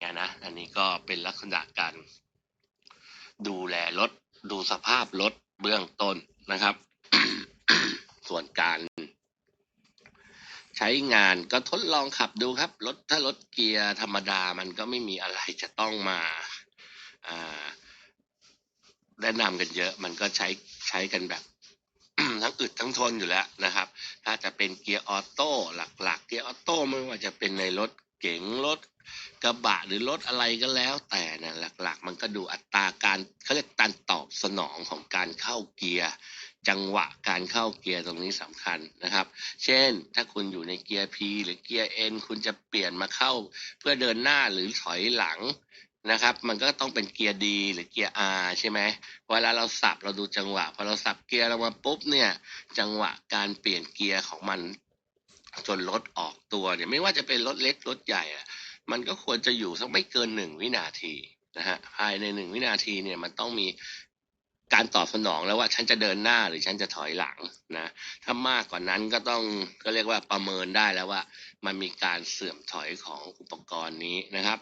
งี้ยนะอันนี้ก็เป็นลักษณะการดูแลรถดูสภาพรถเบื้องต้นนะครับ ส่วนการใช้งานก็ทดลองขับดูครับรถถ้ารถเกียร์ธรรมดามันก็ไม่มีอะไรจะต้องมาแนะนำกันเยอะ มันก็ใช้ใช้กันแบบทั้งอึดทั้งทนอยู่แล้วนะครับ ถ้าจะเป็นเกียร์ออโต้หลักๆ เกียร์ออโต้ไม่ว่าจะเป็นในรถ เก๋งรถกระบะหรือรถอะไรก็แล้ว แต่นะหลัก ๆ มันก็ดูอัตราการเขาเรียกการตอบสนองของการเข้าเกียร์จังหวะการเข้าเกียร์ตรงนี้สำคัญนะครับ เช่น ถ้าคุณอยู่ในเกียร์ P หรือเกียร์ N คุณจะเปลี่ยนมาเข้า เพื่อเดินหน้าหรือถอยหลังนะครับ มันก็ต้องเป็นเกียร์ D หรือเกียร์ R ใช่ไหมเวลาเราสับเราดูจังหวะพอเราสับเกียร์เรามาปุ๊บเนี่ย จังหวะการเปลี่ยนเกียร์ของมัน จนรถออกตัวเนี่ยไม่ว่าจะเป็นรถเล็กรถใหญ่อะมันก็ควรจะอยู่สักไม่เกินหนึ่งวินาทีนะฮะภายในหนึ่งวินาทีเนี่ยมันต้องมีการตอบสนองแล้วว่าฉันจะเดินหน้าหรือฉันจะถอยหลังนะถ้ามากกว่านั้นก็ต้องก็เรียกว่าประเมินได้แล้วว่า มันมีการเสื่อมถอยของอุปกรณ์นี้นะครับ